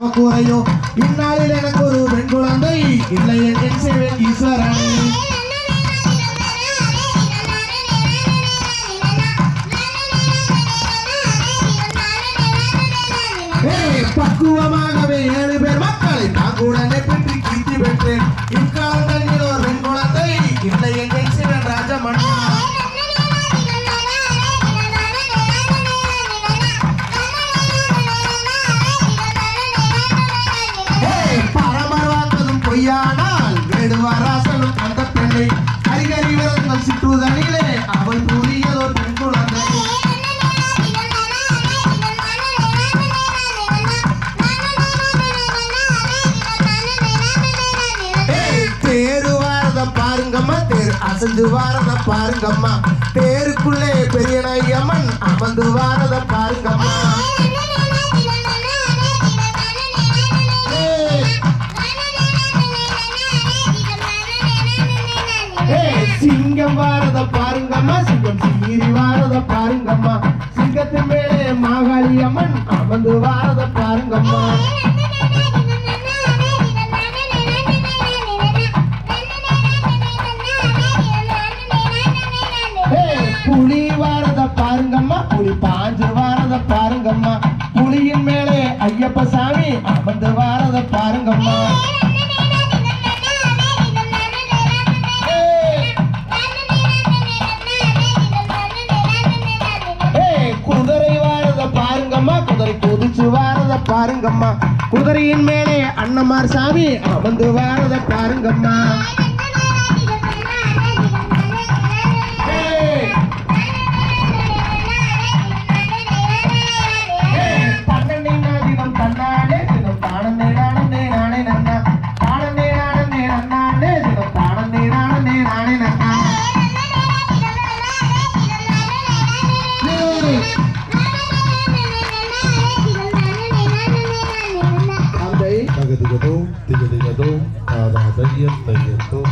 குறையோ இந்நாளில் எனக்கு ஒரு பெண் குழந்தை இல்லை என் செய்வேன் ஈஸ்வரன் பக்குவமாகவே ஏழு பேர் மக்களை நான் கூட பெற்று கீர்த்தி பெற்றேன். அந்த கரிகரி விரங்கள் சிற்றுதனிலே அவள் கூறியதோ பெண் குழந்தை தேரு வாரத பாருங்கம்மா. தேர் அசைஞ்சு வாரத பாருங்கம்மா தேருக்குள்ளே பெரிய நாயம்மன் அமர்ந்து வாரத சிங்கம் வாரத பாருங்கம்மா. சிங்கம் சீரி வாரத பாருங்கம்மா. சிங்கத்தின் மேலே மாகாளி அம்மன் அமர்ந்து வாரத பாருங்கம்மா. ஏய், புலி வாரத பாருங்கம்மா. புலி பாஞ்சு வாரத பாருங்கம்மா. புலியின் மேலே ஐயப்ப சாமி அமர்ந்து பாருங்கம்மா. குதிரையின் மேலே அண்ணமார் சாமி அமர்ந்து வாரத பாருங்கம்மா. tiga tuh tiga tiga tuh ah, ada ada dia tiga tuh.